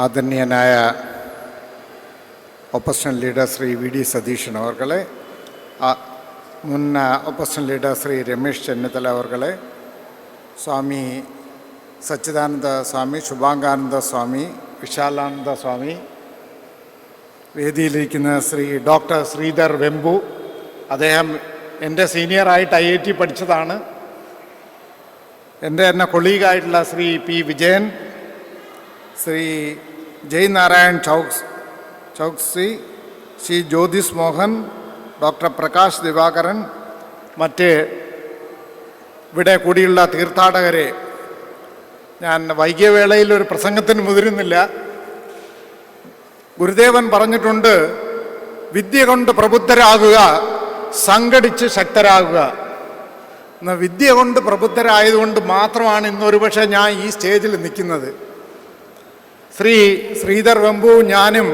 ആദരണീയനായ opposition leader Shri V D Satheesan അവർകളെ മുൻ ആ, ലീഡർ ശ്രീ രമേശ് ചെന്നിത്തല അവർകളെ സ്വാമി സച്ചിദാനന്ദ സ്വാമി ശുഭാംഗാനന്ദ സ്വാമി വിശാലാനന്ദ സ്വാമി വേദിയിലിരിക്കുന്ന ശ്രീ ഡോക്ടർ ശ്രീധർ വെമ്പു അദ്ദേഹം എന്റെ സീനിയറായിട്ട് ഐ ഐ ടി പഠിച്ചതാണ്. എന്റെ തന്നെ കൊളീഗായിട്ടുള്ള ശ്രീ പി വിജയൻ ശ്രീ ജയ് നാരായൺ ചൗക്സ് ചൗക്സി ശ്രീ ജ്യോതിസ് മോഹൻ ഡോക്ടർ പ്രകാശ് ദിവാകരൻ മറ്റ് ഇവിടെ കൂടിയുള്ള തീർത്ഥാടകരെ ഞാൻ വൈകിയ വേളയിൽ ഒരു പ്രസംഗത്തിന് മുതിരുന്നില്ല. ഗുരുദേവൻ പറഞ്ഞിട്ടുണ്ട് വിദ്യ കൊണ്ട് പ്രബുദ്ധരാകുക സംഘടിച്ച് ശക്തരാകുക. വിദ്യ കൊണ്ട് പ്രബുദ്ധരായതുകൊണ്ട് മാത്രമാണ് ഇന്ന് പക്ഷേ ഞാൻ ഈ സ്റ്റേജിൽ നിൽക്കുന്നത്. ശ്രീ ശ്രീധർ വെമ്പു ഞാനും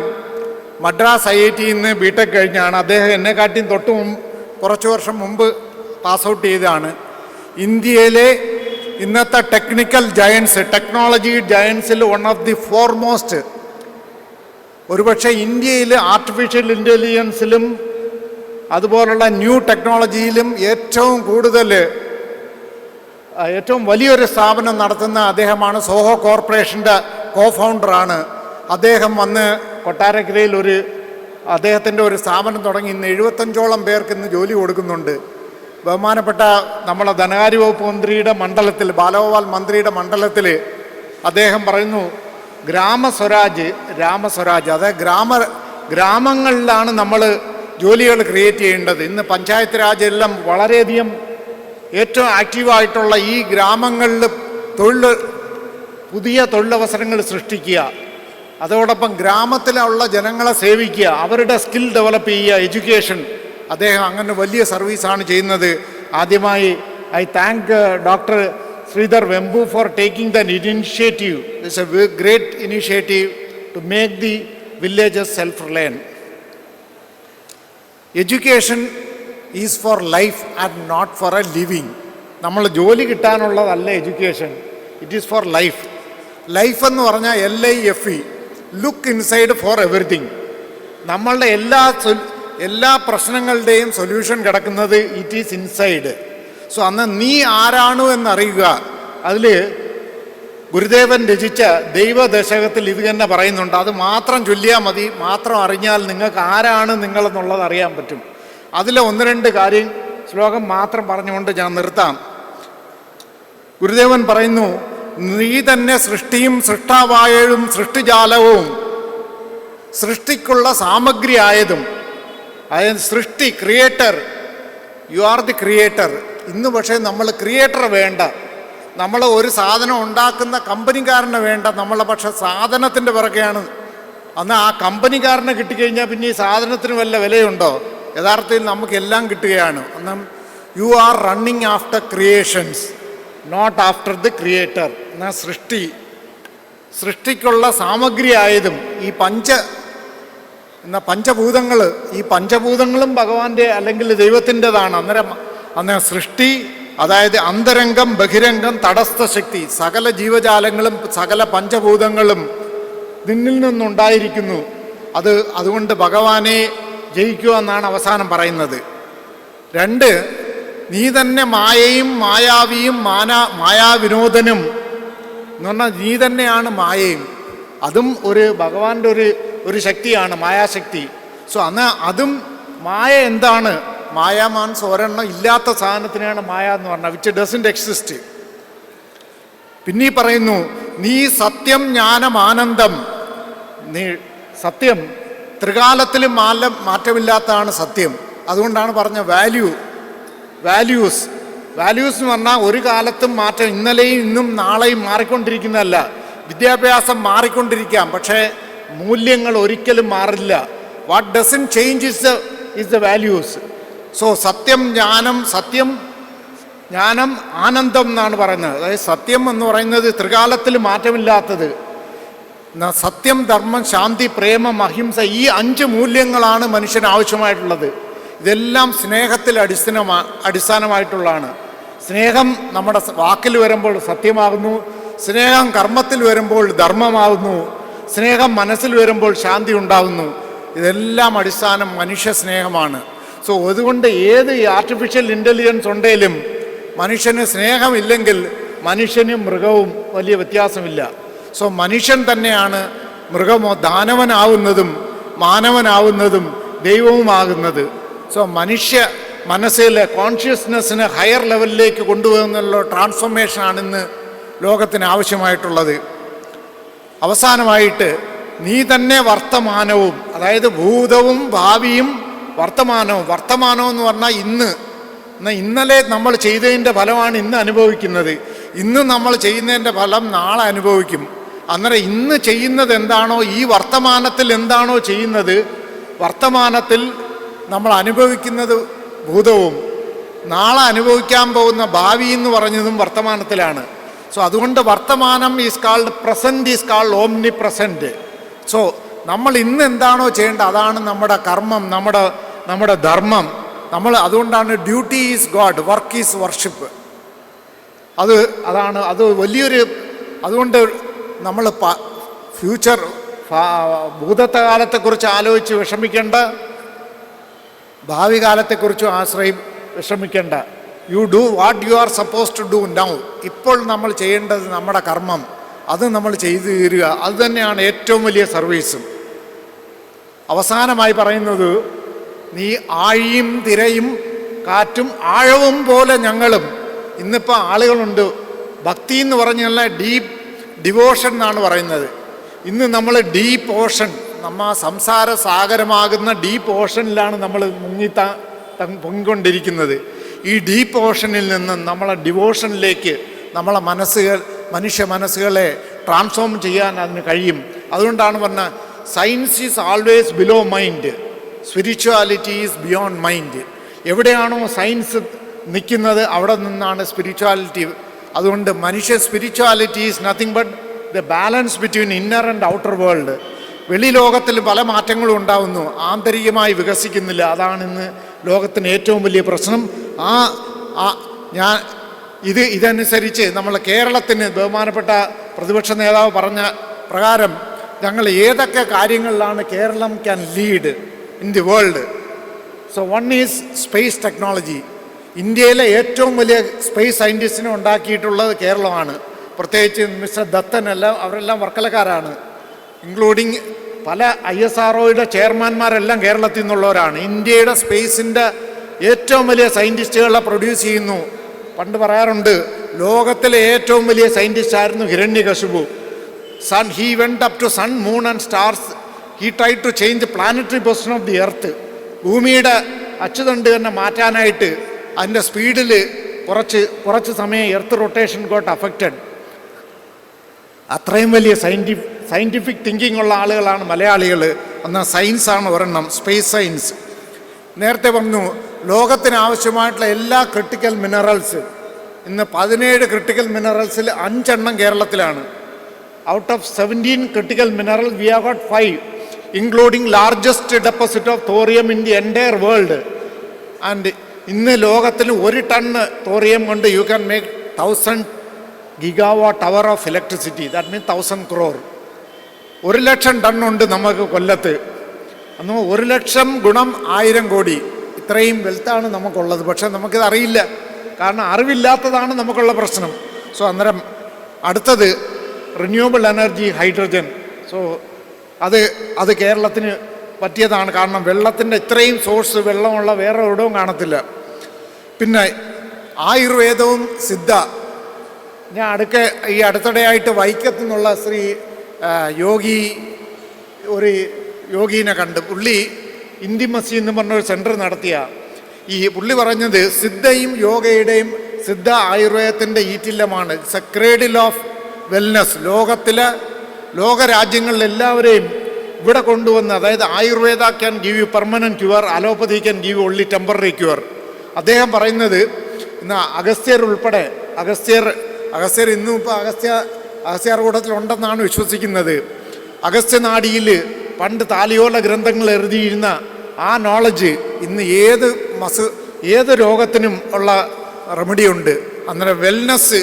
മദ്രാസ് ഐ ഐ ടിയിൽ നിന്ന് ബി ടെക് കഴിഞ്ഞാണ്. അദ്ദേഹം എന്നെക്കാട്ടിയും തൊട്ട് മുമ്പ് കുറച്ച് വർഷം മുമ്പ് പാസ് ഔട്ട് ചെയ്തതാണ്. ഇന്ത്യയിലെ ഇന്നത്തെ ടെക്നിക്കൽ ജയൻസ് ടെക്നോളജി ജയൻസിൽ വൺ ഓഫ് ദി ഫോർമോസ്റ്റ് ഒരുപക്ഷെ ഇന്ത്യയിൽ ആർട്ടിഫിഷ്യൽ ഇന്റലിജൻസിലും അതുപോലുള്ള ന്യൂ ടെക്നോളജിയിലും ഏറ്റവും കൂടുതൽ ഏറ്റവും വലിയൊരു സ്ഥാപനം നടത്തുന്ന അദ്ദേഹമാണ് സോഹോ കോർപ്പറേഷന്റെ കോ ഫൗണ്ടറാണ് അദ്ദേഹം വന്ന് കൊട്ടാരക്കരയിൽ ഒരു അദ്ദേഹത്തിന്റെ ഒരു സ്ഥാപനം തുടങ്ങി. ഇന്ന് എഴുപത്തഞ്ചോളം പേർക്ക് ഇന്ന് ജോലി കൊടുക്കുന്നുണ്ട്. ബഹുമാനപ്പെട്ട നമ്മളെ ധനകാര്യ വകുപ്പ് മന്ത്രിയുടെ മണ്ഡലത്തിൽ ബാലഗോപാൽ മന്ത്രിയുടെ മണ്ഡലത്തിൽ അദ്ദേഹം പറയുന്നു ഗ്രാമസ്വരാജ് രാമസ്വരാജ് അതായത് ഗ്രാമ ഗ്രാമങ്ങളിലാണ് നമ്മൾ ജോലികൾ ക്രിയേറ്റ് ചെയ്യേണ്ടത്. ഇന്ന് പഞ്ചായത്ത് രാജ് എല്ലാം വളരെയധികം ഏറ്റവും ആക്റ്റീവായിട്ടുള്ള ഈ ഗ്രാമങ്ങളിൽ തൊഴിൽ പുതിയ തൊഴിലവസരങ്ങൾ സൃഷ്ടിക്കുക. അതോടൊപ്പം ഗ്രാമത്തിലുള്ള ജനങ്ങളെ സേവിക്കുക. അവരുടെ സ്കിൽ ഡെവലപ്പ് ചെയ്യുക എഡ്യൂക്കേഷൻ. അദ്ദേഹം അങ്ങനെ വലിയ സർവീസാണ് ചെയ്യുന്നത്. ആദ്യമായി I thank doctor Sridhar Vembu for taking the initiative. It's a great initiative to make the villages self reliant education is for life and not for a living. നമ്മൾ ജോലി കിട്ടാനുള്ളതല്ല education. It is for life. Life എന്ന് പറഞ്ഞാൽ L I F E look inside for everything നമ്മളുടെ എല്ലാ എല്ലാ പ്രശ്നങ്ങളുടെയും solution കിടക്കുന്നത് it is inside so അന്ന് നീ ആരാണു എന്നറിയുക. അതിൽ ഗുരുദേവൻ രചിച്ച ദൈവദശകത്തിൽ ഇത് തന്നെ പറയുന്നുണ്ട്. അത് മാത്രം ചൊല്ലിയാൽ മതി. മാത്രം അറിഞ്ഞാൽ നിങ്ങൾക്ക് ആരാണ് നിങ്ങളെന്നുള്ളത് അറിയാൻ പറ്റും. അതിലെ ഒന്ന് രണ്ട് കാര്യം ശ്ലോകം മാത്രം പറഞ്ഞുകൊണ്ട് ഞാൻ നിർത്താം. ഗുരുദേവൻ പറയുന്നു നീ തന്നെ സൃഷ്ടിയും സൃഷ്ടാവായതും സൃഷ്ടിജാലവും സൃഷ്ടിക്കുള്ള സാമഗ്രി ആയതും അതായത് സൃഷ്ടി creator you are the creator ഇന്ന് പക്ഷേ നമ്മൾ ക്രിയേറ്റർ വേണ്ട. നമ്മൾ ഒരു സാധനം ഉണ്ടാക്കുന്ന കമ്പനിക്കാരനെ വേണ്ട. നമ്മളെ പക്ഷെ സാധനത്തിന്റെ പിറകെയാണ്. അന്ന് ആ കമ്പനിക്കാരനെ കിട്ടിക്കഴിഞ്ഞാൽ പിന്നെ ഈ സാധനത്തിന് വല്ല വിലയുണ്ടോ? യഥാർത്ഥത്തിൽ നമുക്കെല്ലാം കിട്ടുകയാണ്. അന്ന് you are running after creations not after the creator എന്നാൽ സൃഷ്ടി. സൃഷ്ടിക്കുള്ള സാമഗ്രി ആയതും ഈ പഞ്ച എന്ന പഞ്ചഭൂതങ്ങൾ ഈ പഞ്ചഭൂതങ്ങളും ഭഗവാന്റെ അല്ലെങ്കിൽ ദൈവത്തിന്റെതാണ്. അന്നേരം അന്നേരം സൃഷ്ടി അതായത് അന്തരംഗം ബഹിരംഗം തടസ്ഥ ശക്തി സകല ജീവജാലങ്ങളും സകല പഞ്ചഭൂതങ്ങളും നിന്നിൽ നിന്നുണ്ടായിരിക്കുന്നു. അത് അതുകൊണ്ട് ഭഗവാനെ ജയിക്കുക എന്നാണ് അവസാനം പറയുന്നത്. രണ്ട് നീ തന്നെ മായയും മായാവിയും മാനാ മായാവിനോദനും എന്ന് പറഞ്ഞാൽ നീ തന്നെയാണ് മായയും. അതും ഒരു ഭഗവാന്റെ ഒരു ഒരു ശക്തിയാണ് മായാശക്തി. സോ അന്ന് അതും മായ എന്താണ്? മായ മാൻസ് ഒരെണ്ണം ഇല്ലാത്ത സാധനത്തിനാണ് മായ എന്ന് പറഞ്ഞാൽ വിച്ച് ഡസന്റ് എക്സിസ്റ്റ് പിന്നെ പറയുന്നു നീ സത്യം ജ്ഞാനം ആനന്ദം. നീ സത്യം ത്രികാലത്തിലും മാല മാറ്റമില്ലാത്തതാണ് സത്യം. അതുകൊണ്ടാണ് പറഞ്ഞ വാല്യൂ വാല്യൂസ് വാല്യൂസ് എന്ന് പറഞ്ഞാൽ ഒരു കാലത്തും മാറ്റം ഇന്നലെയും ഇന്നും നാളെയും മാറിക്കൊണ്ടിരിക്കുന്നതല്ല. വിദ്യാഭ്യാസം മാറിക്കൊണ്ടിരിക്കാം പക്ഷേ മൂല്യങ്ങൾ ഒരിക്കലും മാറില്ല. What doesn't change is is the values so സത്യം ജ്ഞാനം സത്യം ജ്ഞാനം ആനന്ദം എന്നാണ് പറയുന്നത്. അതായത് സത്യം എന്ന് പറയുന്നത് ത്രികാലത്തിൽ മാറ്റമില്ലാത്തത്. സത്യം ധർമ്മം ശാന്തി പ്രേമം അഹിംസ ഈ അഞ്ച് മൂല്യങ്ങളാണ് മനുഷ്യന് ആവശ്യമായിട്ടുള്ളത്. ഇതെല്ലാം സ്നേഹത്തിൽ അടിസ്ഥാനമാ അടിസ്ഥാനമായിട്ടുള്ളതാണ്. സ്നേഹം നമ്മുടെ വാക്കിൽ വരുമ്പോൾ സത്യമാകുന്നു. സ്നേഹം കർമ്മത്തിൽ വരുമ്പോൾ ധർമ്മമാകുന്നു. സ്നേഹം മനസ്സിൽ വരുമ്പോൾ ശാന്തി ഉണ്ടാകുന്നു. ഇതെല്ലാം അടിസ്ഥാനം മനുഷ്യ സ്നേഹമാണ്. സോ അതുകൊണ്ട് ഏത് ആർട്ടിഫിഷ്യൽ ഇന്റലിജൻസ് ഉണ്ടെങ്കിലും മനുഷ്യന് സ്നേഹമില്ലെങ്കിൽ മനുഷ്യനും മൃഗവും വലിയ വ്യത്യാസമില്ല. സോ മനുഷ്യൻ തന്നെയാണ് മൃഗമോ ദാനവനാവുന്നതും മാനവനാവുന്നതും ദൈവവുമാകുന്നത്. സോ മനുഷ്യ മനസ്സിലെ കോൺഷ്യസ്നെസ്സിന് ഹയർ ലെവലിലേക്ക് കൊണ്ടുപോകുന്നുള്ള ട്രാൻസ്ഫോർമേഷനാണ് ഇന്ന് ലോകത്തിന് ആവശ്യമായിട്ടുള്ളത്. അവസാനമായിട്ട് നീ തന്നെ വർത്തമാനവും അതായത് ഭൂതവും ഭാവിയും വർത്തമാനവും വർത്തമാനം എന്ന് പറഞ്ഞാൽ ഇന്ന്. എന്നാൽ ഇന്നലെ നമ്മൾ ചെയ്തതിന്റെ ഫലമാണ് ഇന്ന് അനുഭവിക്കുന്നത്. ഇന്ന് നമ്മൾ ചെയ്യുന്നതിന്റെ ഫലം നാളെ അനുഭവിക്കും. അന്നേരം ഇന്ന് ചെയ്യുന്നത് എന്താണോ ഈ വർത്തമാനത്തിൽ എന്താണോ ചെയ്യുന്നത് വർത്തമാനത്തിൽ നമ്മൾ അനുഭവിക്കുന്നത് ഭൂതവും നാളെ അനുഭവിക്കാൻ പോകുന്ന ഭാവി എന്ന് പറഞ്ഞതും വർത്തമാനത്തിലാണ്. സോ അതുകൊണ്ട് വർത്തമാനം is called present is called omnipresent so നമ്മൾ ഇന്ന് എന്താണോ ചെയ്യേണ്ടത് അതാണ് നമ്മുടെ കർമ്മം നമ്മുടെ നമ്മുടെ ധർമ്മം. നമ്മൾ അതുകൊണ്ടാണ് duty is God work is worship അത് അതാണ് അത് വലിയൊരു അതുകൊണ്ട് നമ്മൾ ഫ്യൂച്ചർ ഭൂതത്തെ കാലത്തെക്കുറിച്ച് ആലോചിച്ച് വിഷമിക്കേണ്ട ഭാവി കാലത്തെക്കുറിച്ചും ആശ്രയം വിഷമിക്കേണ്ട. You do what you are suppose to do now ഇപ്പോൾ നമ്മൾ ചെയ്യേണ്ടത് നമ്മുടെ കർമ്മം. അത് നമ്മൾ ചെയ്തു തീരുക. അത് തന്നെയാണ് ഏറ്റവും വലിയ സർവീസും. അവസാനമായി പറയുന്നത് നീ ആഴിയും തിരയും കാറ്റും ആഴവും പോലെ ഞങ്ങളും. ഇന്നിപ്പോൾ ആളുകളുണ്ട്. ഭക്തി എന്ന് പറഞ്ഞാൽ ഡീപ്പ് ഡിവോഷൻ എന്നാണ് പറയുന്നത്. ഇന്ന് നമ്മൾ ഡീപ്പ് ഓഷൻ നമ്മ സംസാര സാഗരമാകുന്ന ഡീപ്പ് ഓഷനിലാണ് നമ്മൾ മുങ്ങിത്താ പൊങ്ങിക്കൊണ്ടിരിക്കുന്നത്. ഈ ഡീപ്പ് ഓഷനിൽ നിന്ന് നമ്മളെ ഡിവോഷനിലേക്ക് നമ്മളെ മനസ്സുകൾ മനുഷ്യ മനസ്സുകളെ ട്രാൻസ്ഫോം ചെയ്യാൻ അതിന് കഴിയും. അതുകൊണ്ടാണ് പറഞ്ഞ science is always below mind spirituality is beyond mind എവിടെയാണോ സയൻസ് നിൽക്കുന്നത് അവിടെ നിന്നാണ് സ്പിരിച്വാലിറ്റി അതുകൊണ്ട് മനുഷ്യ spirituality is nothing but the balance between inner and outer world വെളി ലോകത്തിൽ പല മാറ്റങ്ങളും ഉണ്ടാവുന്നു. ആന്തരികമായി വികസിക്കുന്നില്ല. അതാണ് ഇന്ന് ലോകത്തിന് ഏറ്റവും വലിയ പ്രശ്നം. ആ ഞാൻ ഇത് ഇതനുസരിച്ച് നമ്മൾ കേരളത്തിന് ബഹുമാനപ്പെട്ട പ്രതിപക്ഷ നേതാവ് പറഞ്ഞ പ്രകാരം ഞങ്ങൾ ഏതൊക്കെ കാര്യങ്ങളിലാണ് Keralam can lead in the world so one is space technology ഇന്ത്യയിലെ ഏറ്റവും വലിയ സ്പേസ് സയന്റിസ്റ്റിനെ ഉണ്ടാക്കിയിട്ടുള്ളത് കേരളമാണ്. പ്രത്യേകിച്ച് മിസ്റ്റർ ദത്തൻ എല്ലാം അവരെല്ലാം വർക്കലക്കാരാണ്. ഇൻക്ലൂഡിങ് പല ഐ എസ് ആർ ഒയുടെ ചെയർമാൻമാരെല്ലാം കേരളത്തിൽ നിന്നുള്ളവരാണ്. ഇന്ത്യയുടെ സ്പേസിന്റെ ഏറ്റവും വലിയ സയന്റിസ്റ്റുകളെ പ്രൊഡ്യൂസ് ചെയ്യുന്നു. പണ്ട് പറയാറുണ്ട് ലോകത്തിലെ ഏറ്റവും വലിയ സയന്റിസ്റ്റ് ആയിരുന്നു Hiranyakashipu son he went up to sun moon and stars he try to change planetary position of the earth ഭൂമിയുടെ അച്ചുതണ്ട് തന്നെ മാറ്റാനായിട്ട് അതിന്റെ സ്പീഡിൽ കുറച്ച് കുറച്ച് സമയം എർത്ത് റൊട്ടേഷൻ ഗോട്ട് അഫക്റ്റഡ് അത്രയും വലിയ സയന്റി സയന്റിഫിക് തിങ്കിങ് ഉള്ള ആളുകളാണ് മലയാളികൾ. എന്നാൽ സയൻസാണ് ഒരെണ്ണം സ്പേസ് സയൻസ് നേരത്തെ പറഞ്ഞു ലോകത്തിന് ആവശ്യമായിട്ടുള്ള എല്ലാ ക്രിട്ടിക്കൽ മിനറൽസ് ഇന്ന് പതിനേഴ് ക്രിട്ടിക്കൽ മിനറൽസിൽ അഞ്ചെണ്ണം കേരളത്തിലാണ്. Out of seventeen critical mineral we have got five including largest deposit of thorium in the entire world and ഇന്ന് ലോകത്തിൽ ഒരു ടണ്ണ് തോറിയം കൊണ്ട് you can make thousand gigawatt hour of electricity. That mean thousand crore ഒരു ലക്ഷം ton ഉണ്ട് നമുക്ക് കൊല്ലത്ത്. അന്ന് ഒരു ലക്ഷം ഗുണം ആയിരം കോടി. ഇത്രയും വെൽത്താണ് നമുക്കുള്ളത്. പക്ഷേ നമുക്കിത് അറിയില്ല. കാരണം അറിവില്ലാത്തതാണ് നമുക്കുള്ള പ്രശ്നം. സോ അന്നേരം അടുത്തത് റിന്യൂവബിൾ എനർജി ഹൈഡ്രജൻ സോ അത് അത് കേരളത്തിന് പറ്റിയതാണ്. കാരണം വെള്ളത്തിന്റെ ഇത്രയും സോഴ്സ് വെള്ളമുള്ള വേറെ എവിടെയും കാണത്തില്ല. പിന്നെ ആയുർവേദവും സിദ്ധ. ഞാൻ അടുക്ക ഈ അടുത്തിടെയായിട്ട് വൈക്കത്തു നിന്നുള്ള ശ്രീ യോഗി ഒരു യോഗീനെ കണ്ട് പുള്ളി ഇന്ത്യമസി എന്ന് പറഞ്ഞൊരു സെന്റർ നടത്തിയ. ഈ പുള്ളി പറഞ്ഞത് സിദ്ധയും യോഗയുടെയും സിദ്ധ ആയുർവേദത്തിന്റെ ഈറ്റില്ലമാണ്. It's a cradle of wellness ലോകത്തിലെ ലോകരാജ്യങ്ങളിൽ എല്ലാവരെയും ഇവിടെ കൊണ്ടുവന്ന് അതായത് Ayurveda can give you permanent cure allopathy can give only temporary cure അദ്ദേഹം പറയുന്നത് ഇന്ന് അഗസ്ത്യർ ഉൾപ്പെടെ അഗസ്ത്യർ അഗസ്ത്യർ ഇന്നും ഇപ്പോൾ അഗസ്ത്യ അഗസ്ത്യാർകൂടത്തിലുണ്ടെന്നാണ് വിശ്വസിക്കുന്നത്. അഗസ്ത്യനാടിയിൽ പണ്ട് താലിയോല ഗ്രന്ഥങ്ങൾ എഴുതിയിരുന്ന ആ നോളജ് ഇന്ന് ഏത് മസ് ഏത് രോഗത്തിനും ഉള്ള റെമഡി ഉണ്ട്. അന്നേരം wellness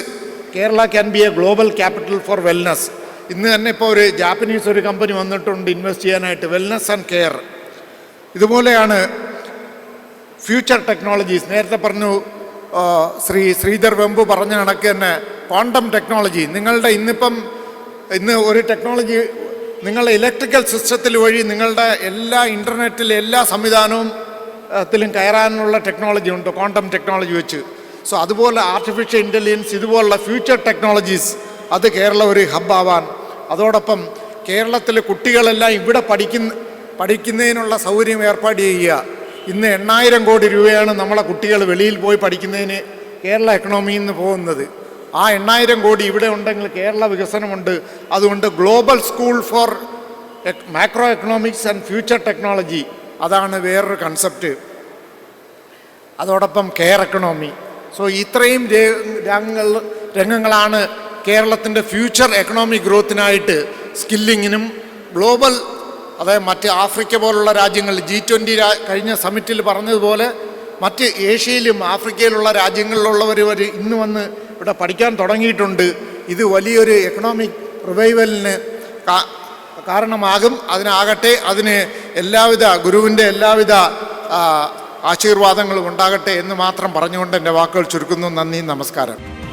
Kerala can be a global capital for wellness ഇന്ന് തന്നെ ഇപ്പോൾ ഒരു ജാപ്പനീസ് ഒരു കമ്പനി വന്നിട്ടുണ്ട് ഇൻവെസ്റ്റ് ചെയ്യാനായിട്ട് വെൽനസ് ആൻഡ് കെയർ ഇതുപോലെയാണ് ഫ്യൂച്ചർ ടെക്നോളജീസ് നേരത്തെ പറഞ്ഞു ശ്രീ ശ്രീധർ വെമ്പു പറഞ്ഞ കണക്ക് തന്നെ ക്വാണ്ടം ടെക്നോളജി. നിങ്ങളുടെ ഇന്നിപ്പം ഇന്ന് ഒരു ടെക്നോളജി നിങ്ങളുടെ ഇലക്ട്രിക്കൽ സിസ്റ്റത്തിൽ വഴി നിങ്ങളുടെ എല്ലാ ഇന്റർനെറ്റിലെ എല്ലാ സംവിധാനവും ത്തിലും കയറാനുള്ള ടെക്നോളജി ഉണ്ട് ക്വാണ്ടം ടെക്നോളജി വെച്ച്. സോ അതുപോലെ ആർട്ടിഫിഷ്യൽ ഇന്റലിജൻസ് ഇതുപോലുള്ള ഫ്യൂച്ചർ ടെക്നോളജീസ് അത് കേരള ഒരു ഹബ്ബാവാൻ. അതോടൊപ്പം കേരളത്തിലെ കുട്ടികളെല്ലാം ഇവിടെ പഠിക്കുന്ന പഠിക്കുന്നതിനുള്ള സൗകര്യം ഏർപ്പാട് ചെയ്യുക. ഇന്ന് എണ്ണായിരം കോടി രൂപയാണ് നമ്മളെ കുട്ടികൾ വെളിയിൽ പോയി പഠിക്കുന്നതിന് കേരള എക്കണോമിയിൽ നിന്ന് പോകുന്നത്. ആ എണ്ണായിരം കോടി ഇവിടെ ഉണ്ടെങ്കിൽ കേരള വികസനമുണ്ട്. അതുകൊണ്ട് global school for macro economics and future technology അതാണ് വേറൊരു കൺസെപ്റ്റ്. അതോടൊപ്പം കെയർ എക്കണോമി. സോ ഇത്രയും രംഗങ്ങൾ രംഗങ്ങളാണ് കേരളത്തിന്റെ ഫ്യൂച്ചർ എക്കണോമിക് ഗ്രോത്തിനായിട്ട് സ്കില്ലിങ്ങിനും ഗ്ലോബൽ അതായത് മറ്റ് ആഫ്രിക്ക പോലുള്ള രാജ്യങ്ങൾ ജി ട്വന്റി കഴിഞ്ഞ സമ്മിറ്റിൽ പറഞ്ഞതുപോലെ മറ്റ് ഏഷ്യയിലും ആഫ്രിക്കയിലുള്ള രാജ്യങ്ങളിലുള്ളവർ ഇന്ന് വന്ന് ഇവിടെ പഠിക്കാൻ തുടങ്ങിയിട്ടുണ്ട്. ഇത് വലിയൊരു എക്കണോമിക് റിവൈവലിന് കാരണമാകും. അതിനാകട്ടെ അതിന് എല്ലാവിധ ഗുരുവിന്റെ എല്ലാവിധ ആശീർവാദങ്ങളും ഉണ്ടാകട്ടെ എന്ന് മാത്രം പറഞ്ഞുകൊണ്ട് എന്റെ വാക്കുകൾ ചുരുക്കുന്നു. നന്ദി നമസ്കാരം.